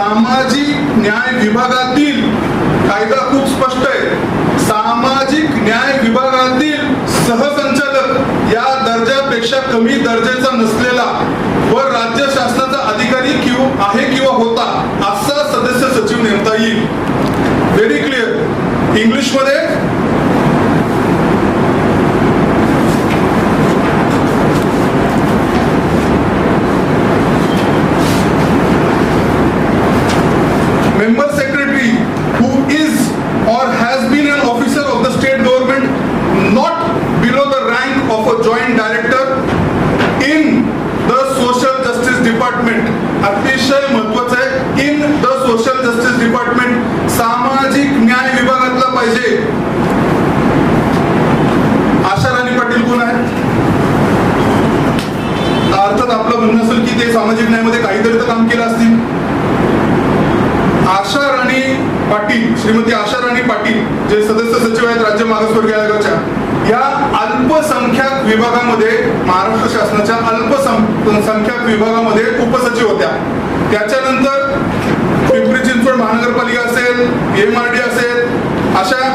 सामाजिक न्याय विभागातील कायदा खूप स्पष्ट आहे. सामाजिक न्याय विभागातील सहसंचालक या दर्जापेक्षा कमी दर्जाचा नसले डिपार्टमेंट अतिशय महत्वाचं आहे. In the social justice department सामाजिक न्याय विभागातला पाहिजे. आशा राणी पाटील कोण आहे? अर्थात आपलं म्हणणं असेल की ते सामाजिक न्यायामध्ये काहीतरी तर काम केलं असतील. आशा राणी पाटील श्रीमती आशा राणी पाटील जे सदस्य सचिव आहेत राज्य मागासवर्गीय आयोगाच्या या अल्पसंख्याक विभागामध्ये महाराष्ट्र शासनाच्या अल्पसंख्याक विभागामध्ये उपसचिव होत्या. त्याच्यानंतर पिंपरी चिंचवड महानगरपालिका असेल एम आर डी असेल अशा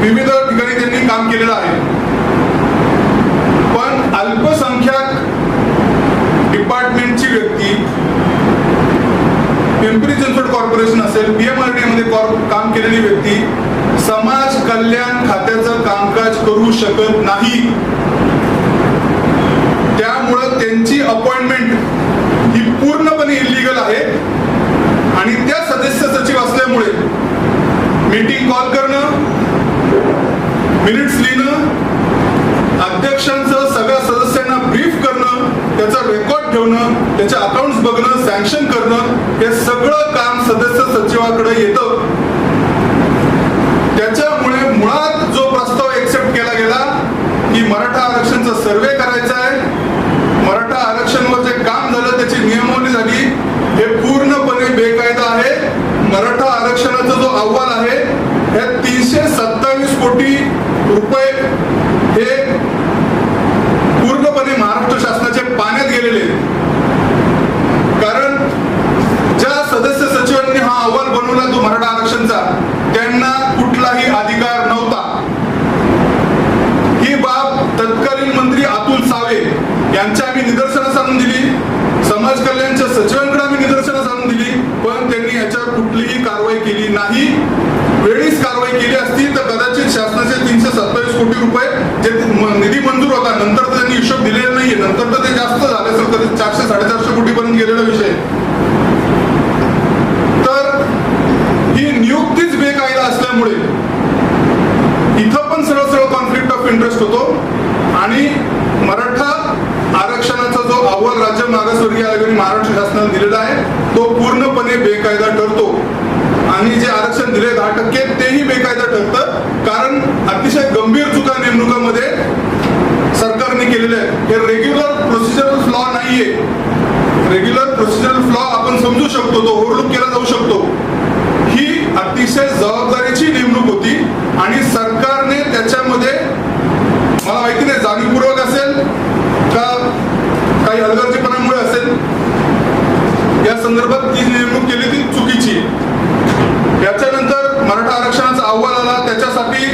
विविध ठिकाणी त्यांनी काम केलेलं आहे. पण अल्पसंख्याक डिपार्टमेंटची व्यक्ती पिंपरी चिंचवड कॉर्पोरेशन असेल पीएमआरडी मध्ये काम केलेली व्यक्ती समाज कल्याण खात्याचं कामकाज करू शकत नाही. त्यामुळं त्यांची अपॉइंटमेंट ही पूर्णपणे इलिगल आहे. आणि त्या सदस्य सचिव असल्यामुळे मीटिंग कॉल करणं मिनिट्स लिहिणं अध्यक्षांचं सगळ्या सदस्यांना ब्रीफ करणं त्याचा रेकॉर्ड ठेवणं त्याचे अकाउंट्स बघणं सँक्शन करणं हे सगळं काम सदस्य सचिवाकडे येतं त्याच्यामुळे मुळात जो प्रस्ताव एक्सेप्ट केला गेला की मराठा आरक्षणचा सर्वे करायचा आहे. मराठा आरक्षणवर जे काम झालं त्याची नियमावली झाली हे पूर्णपणे बेकायदा आहे. मराठा आरक्षणाचा जो अहवाल आहे हे तीनशे सत्तावीस कोटी रुपये हे पूर्णपणे महाराष्ट्र शासनाच्या पाण्यात गेलेले कारण ज्या सदस्य सचिवांनी हा अहवाल बनवला तो मराठा आरक्षणचा त्यांना कुठलाही अधिकार नव्हता ही बाब तत्कालीन मंत्री अतुल सावे यांच्या आम्ही निदर्शनास आणून दिली. समाज कल्याणच्या सचिवांकडे आम्ही निदर्शनास आणून दिली. पण त्यांनी याच्यावर कुठलीही कारवाई केली नाही. वेळीच कारवाई केली असती तर कदाचित शासनाचे तीनशे सत्तावीस कोटी रुपये जे निधी मंजूर होता नंतर त्यांनी हिशोब दिलेला नाहीये. नंतर तर ते जास्त झाले असेल कधी चारशे साडेचारशे कोटी पर्यंत गेलेला विषय. तर ही नियुक्तीच बेकायदा असल्यामुळे इथं पण सरळ सरळ कॉन्फ्लिक्ट ऑफ इंटरेस्ट होतो आणि मराठा आरक्षणाचा जो अहवाल राज्य मागासवर्गीय आयोगाने महाराष्ट्र शासनाने दिलेला आहे तो पूर्णपणे बेकायदा ठरतो आणि जे आरक्षण दिले दहा टक्के तेही बेकायदा ठरतं. कारण अतिशय गंभीर चुका नेमणुकामध्ये सरकारने केलेले आहे हे रेग्युलर प्रोसिजरल फ्लॉ नाहीये. रेग्युलर प्रोसिजरल फ्लॉ आपण समजू शकतो तो ओव्हरलुक केला जाऊ शकतो ही अतिशय जबाबदारीची नेमणूक होती आणि सरकारने त्याच्यामध्ये मला माहिती नाही जाणीवपूर्वक असेल का काही हलगर्जीपणामुळे असेल या संदर्भात ती नेमणूक केली ती चुकीची आहे. याच्यानंतर मराठा आरक्षणाचा अहवाल आला त्याच्यासाठी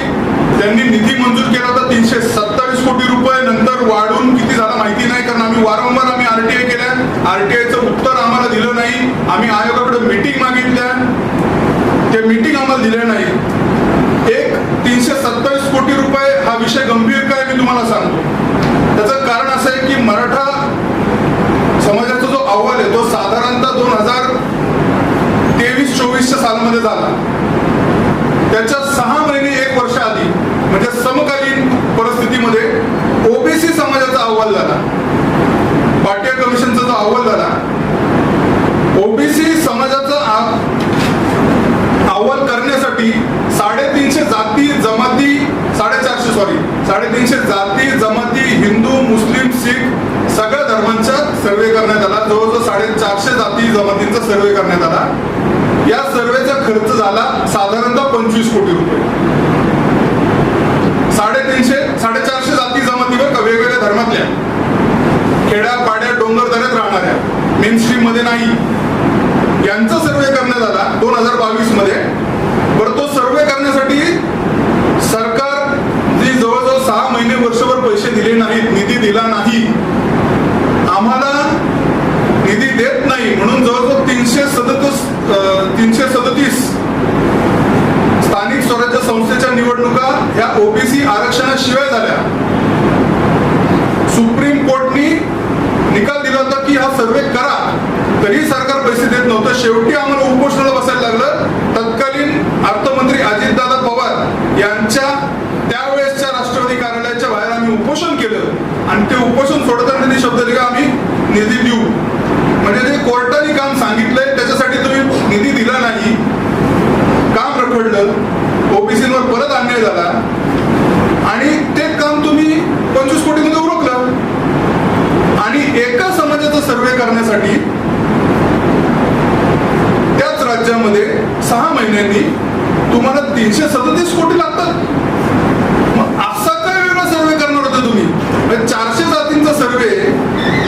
त्यांनी निधी मंजूर केला होता तीनशे सत्तावीस कोटी रुपये नंतर वाढून किती झाला माहिती नाही कारण आम्ही वारंवार आम्ही आरटीआय केल्या आरटीआयचं उत्तर आम्हाला दिलं नाही. आम्ही आयोगाकडे मीटिंग मागितल्या. ते मीटिंग आम्हाला दिले नाही. एक तीनशे सत्तावीस कोटी रुपये हा विषय गंभीर काय मी तुम्हाला सांगतो. त्याचं कारण असं आहे की मराठा समाजाचा जो अहवाल आहे तो साधारणतः दोन हजार तेवीस चोवीसच्या सालामध्ये झाला. त्याच्या सहा महिने एक वर्ष आधी म्हणजे समकालीन परिस्थितीमध्ये ओबीसी समाजाचा अहवाल झाला. भाटिया कमिशनचा जो अहवाल झाला ओबीसी समाजाचा अहवाल करण्यासाठी साडेतीनशे जाती जमाती साडेचारशे सॉरी साडेतीनशे जाती जमाती हिंदू मुस्लिम शीख सगळ्या धर्मांचा सर्वे करण्यात आला. जवळजवळ साडेचारशे जाती जमातींचा सर्वे करण्यात आला. या सर्वेचा खर्च झाला साधारणतः पंचवीस कोटी रुपये. साडेतीनशे साडेचारशे जाती जमातीवर का वेगवेगळ्या धर्मातल्या? राहणाऱ्या मेन स्ट्रीममध्ये नाही. यांचा सर्वे करण्यात आला दोन हजार बावीसमध्ये बरं तो सर्वे करण्यासाठी सरकार जी जवळजवळ सहा महिने वर्षभर पैसे दिले नाहीत निधी दिला नाही आम्हाला निधी देत नाही म्हणून जवळजवळ तीनशे सदतीस तीनशे सदतीस स्थानिक स्वराज्य संस्थेच्या निवडणुका ह्या ओबीसी आरक्षणाशिवाय झाल्या. सुप्रीम कोर्टनी की हा सर्वे करा. तरी सरकार पैसे देत नव्हतं. शेवटी आम्हाला उपोषणाला बसायला लागलं. तत्कालीन अर्थमंत्री अजितदादा पवार यांच्या त्यावेळेसच्या राष्ट्रवादी कार्यालयाच्या बाहेर आम्ही उपोषण केलं. आणि ते उपोषण सोडताना त्यांनी शब्द दिला आम्ही निधी देऊ. म्हणजे जे कोर्टाने काम सांगितलंय. त्याच्यासाठी तुम्ही निधी दिला नाही. काम रखडलं. ओबीसीवर परत अन्याय झाला आणि ते काम तुम्ही पंचवीस कोटीमध्ये उरकलं आणि एका समाजाचा सर्वे करण्यासाठी त्याच राज्यामध्ये सहा महिन्यांनी तुम्हाला तीनशे सदतीस कोटी लागतात. मग असा काय वेगळा सर्वे करणार होता तुम्ही? म्हणजे चारशे जातींचा सर्वे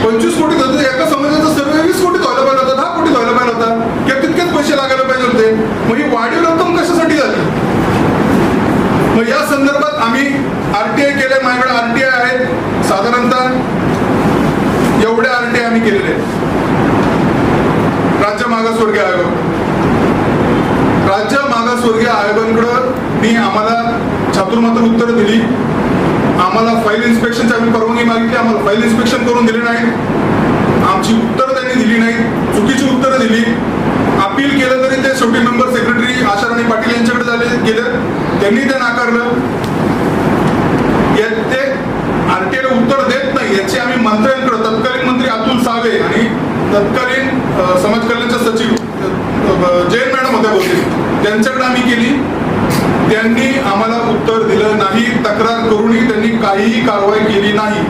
पंचवीस कोटी जातो एका समाजाचा सर्वे वीस कोटी व्हायला पाहिजे होता दहा कोटी व्हायला पाहिजे होता. किंवा तितकेच पैसे लागायला पाहिजे होते? मग ही वाढीव रक्कम कशासाठी झाली? मग या संदर्भात आम्ही आरटीआय केल्या माझ्याकडे आरटीआय आहेत साधारणतः मागणी केलेली आहे राज्य मागासवर्गीय आयोग. राज्य मागासवर्गीय आयोगांकडं मी आम्हाला चातुर्मात्र उत्तर दिली. आम्हाला फाईल इन्स्पेक्शनची आम्ही परवानगी मागितली. आम्हाला फाईल इन्स्पेक्शन करून दिले नाही. आमची उत्तरं त्यांनी दिली नाही. चुकीची उत्तरं दिली. अपील केलं तरी ते शेवटी मेंबर सेक्रेटरी आशाराणी पाटील यांच्याकडे झाले गेलं. त्यांनी ते नाकारलं. यात ते आरटीआयला उत्तर देत नाही. याची आम्ही मंत्र्यांकडे अतुल आणि तत्कालीन समाज कल्याणचे सचिव जैन मॅडम होत्या बोलते त्यांच्याकडे आम्ही केली. त्यांनी आम्हाला उत्तर दिलं नाही तक्रार करूनही त्यांनी काहीही कारवाई केली नाही.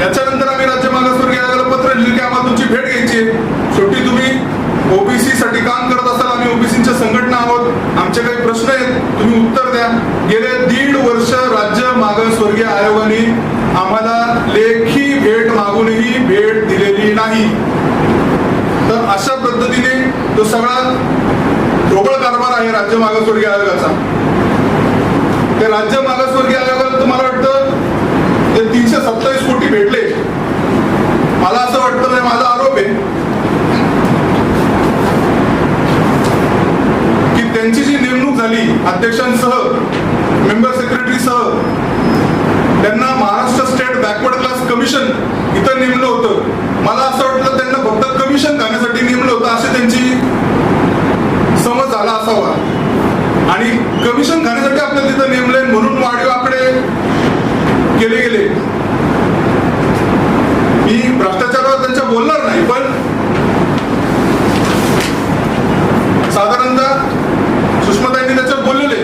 याच्यानंतर आम्ही राज्य मागासवर्गीय आयोगाला पत्र लिहिलं की आम्हाला तुमची भेट घ्यायची आहे. शेवटी तुम्ही ओबीसी साठी काम करत असाल आम्ही ओबीसीच्या संघटना आहोत. आमचे काही प्रश्न आहेत तुम्ही उत्तर द्या. गेले दीड वर्ष राज्य मागासवर्गीय आयोगाने आम्हाला लेखी भेट मागूनही भेट दिलेली नाही तर अशा पद्धतीने तो सगळा ढोबळ कारभार आहे राज्य मागासवर्गीय आयोगाचा. ते राज्य मागासवर्गीय आयोग तुम्हाला वाटतं ते तीनशे सत्तावीस कोटी भेटले मला असं वाटतं म्हणजे माझा आरोप आहे की त्यांची जी नेमणूक झाली अध्यक्षांसह मेंबर सेक्रेटरीसह त्यांना Maharashtra state backward class commission इथं नेमलं होतं मला असं वाटलं त्यांना फक्त कमिशन खाण्यासाठी नेमलं होतं अशी त्यांची समज झाला असावा आणि कमिशन खाण्यासाठी आपल्याला तिथं नेमलंय म्हणून वाढीव आकडे केले गेले मी भ्रष्टाचारावर त्यांच्या बोलणार नाही पण साधारणतः सुषमाताईंनी त्याच्यावर बोललेले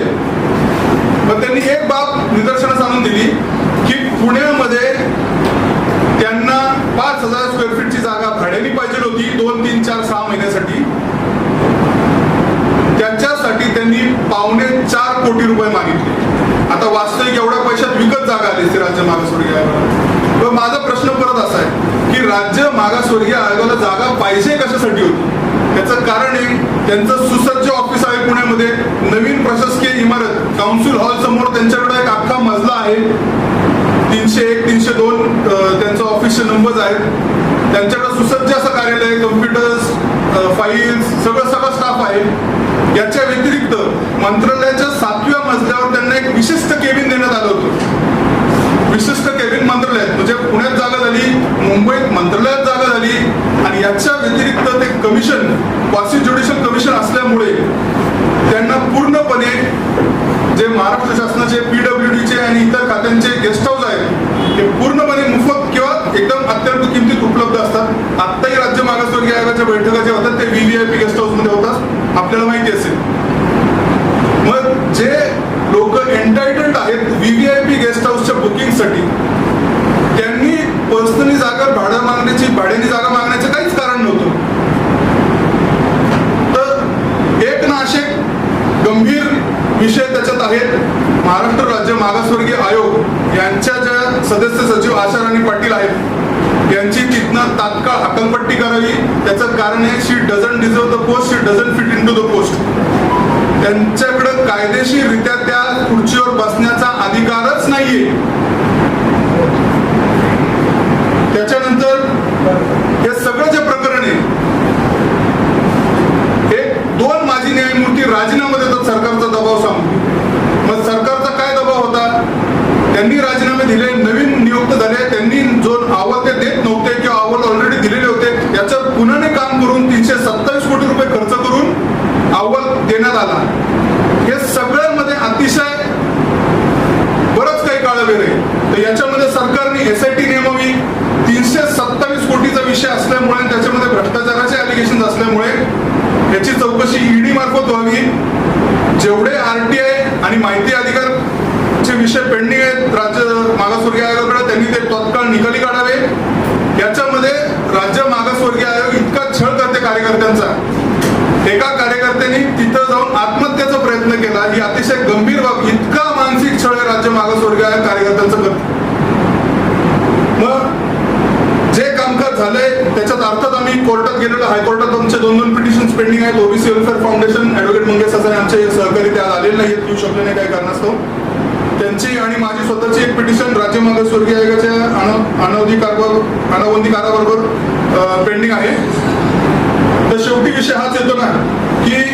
पण त्यांनी एक बाब निदर्शनास आणून दिली की पुण्यामध्ये त्यांना पाच हजार स्क्वेअर फीटची जागा भाड्याने पाहिजे होती दोन तीन चार सहा महिन्यासाठी त्याच्यासाठी त्यांनी पावणे चार कोटी रुपये मागितले आता वास्तविक एवढ्या पैशात विकत जागा आली असते राज्य मागासवर्गीय आयोगाला पण माझा प्रश्न परत असा आहे की स्वर्गीय आयोगाला जागा पाहिजे कशासाठी होती? त्याचं कारण आहे त्यांचं सुसज्ज ऑफिस आहे पुण्यामध्ये नवीन प्रशासकीय इमारत काउन्सिल हॉल समोर त्यांच्याकडे एक अख्खा मजला आहे. तीनशे एक तीनशे दोन त्यांचा ऑफिसचे नंबर्स आहेत. त्यांच्याकडे सुसज्ज असं कार्यालय कम्प्युटर्स फाईल्स सगळं सगळं स्टाफ आहे. याच्या व्यतिरिक्त मंत्रालयाच्या सातव्या मजल्यावर त्यांना एक विशिष्ट केबिन देण्यात आलं होतं. विशिष्ट केबिन मंत्रालय म्हणजे पुण्यात जागा झाली मुंबईत मंत्रालयात जागा झाली आणि याच्या व्यतिरिक्त ते कमिशन वासी ज्युडिशियल कमिशन असल्यामुळे त्यांना पूर्णपणे जे महाराष्ट्र शासनाचे पीडब्ल्यूडीचे आणि इतर खात्यांचे गेस्ट हाऊस आहेत ते पूर्णपणे मुफत किंवा एकदम अत्यंत किमतीत उपलब्ध असतात. आत्ताही राज्य मागासवर्गीय आयोगाच्या बैठका ज्या होतात ते व्हीव्हीआयपी गेस्ट हाऊसमध्ये होतात. आपल्याला माहिती असेल. मग जे लोक एंटायटल्ड आहेत व्हीव्हीआयपी गेस्ट हाऊसच्या बुकिंगसाठी त्यांनी पर्सनली जागा भाडं मागण्याची भाड्याने जागा मागण्याचं काहीच कारण नव्हतं. तर एक ना असे गंभीर विषय त्याच्यात आहेत. महाराष्ट्र राज्य मागासवर्गीय आयोग यांच्या ज्या सदस्य सचिव आशा राणी पाटील आहेत यांची तिथनं तात्काळ हकलपट्टी करावी. त्याचं कारण आहे she doesn't deserve the post she doesn't fit into the post त्यांच्याकडे कायदेशीररित्या त्या खुर्चीवर बसण्याचा अधिकारच नाहीये. त्याच्यानंतर हे सगळं जे प्रकरण आहे एक दोन माजी न्यायमूर्ती राजीनामा देतात सरकारचा दबाव सांगून. मग सरकारचा काय दबाव होता? त्यांनी राजीनामे दिले नवीन माहिती अधिकारचे विषय पेंडिंग आहेत राज्य मागासवर्गीय आयोगाकडे त्यांनी ते तत्काळ निकाली काढावे याच्यामध्ये राज्य मागासवर्गीय आयोग इतका छळ करते कार्यकर्त्यांचा एका कार्यकर्त्यांनी तिथं जाऊन आत्महत्येचा प्रयत्न केला. ही अतिशय गंभीर बाब. इतका मानसिक छळ हे राज्य मागासवर्गीय कार्यकर्त्यांचं करते मग जे कामकाज झालंय त्याच्यात अर्थात आम्ही कोर्टात गेलेलो हायकोर्टात आमचे दोन दोन पिटिशन पेंडिंग आहेत. OBC welfare foundation advocate Mangesh Hasan आमचे सहकारी त्या आलेले नाहीत. येऊ शकले नाही काही कारणास्तव. त्यांची आणि माझी स्वतःची एक पिटिशन राज्य मागासवर्गीय आयोगाच्या अन- अनवधी कारभार अनावधी काराबरोबर पेंडिंग आहे. तर शेवटी विषय हाच येतो ना की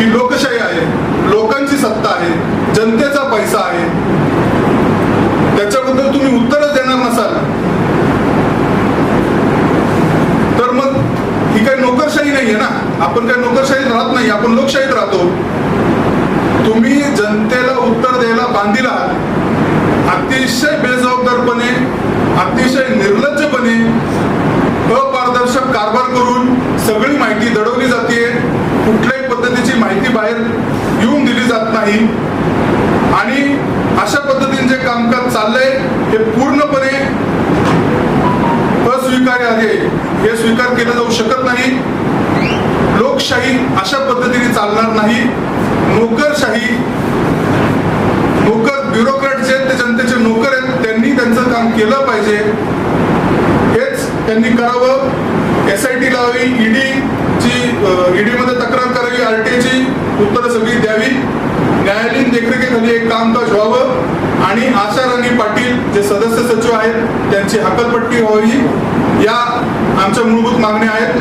ही लोकशाही आहे. लोकांची सत्ता आहे. जनतेचा पैसा आहे. त्याच्याबद्दल तुम्ही उत्तरच देणार नसाल. तर मग ही काही नोकरशाही नाहीये ना? आपण काही नोकरशाहीत राहत नाही आपण लोकशाहीत राहतो. तुम्ही जनतेला उत्तर द्यायला बांधील अतिशय बेजबाबदारपणे अतिशय निर्लज्जपणे अपारदर्शक कारभार करून सगळी माहिती दडवली जाते कुठल्या पद्धतीची माहिती बाहेर येऊन दिली जात नाही. आणि अशा पद्धतीने जे कामकाज चाललंय हे पूर्णपणे अस्वीकार्य आहे. हे स्वीकार केलं जाऊ शकत नाही. लोकशाही अशा पद्धतीने चालणार नाही. नोकरशाही नोकर ब्युरोक्रॅट जे ते जनतेचे नोकर आहेत त्यांनी त्यांचं काम केलं पाहिजे. हेच त्यांनी करावं. एस आय टी लावावी ईडी ची ईडी मध्ये तक्रार करावी उत्तर सगळी द्यावी. न्यायालयीन देखरेखीखाली एक कामकाज व्हावं आणि आशा राणी पाटील जे सदस्य सचिव आहेत त्यांची हकलपट्टी व्हावी. या आमच्या मूलभूत मागण्या आहेत.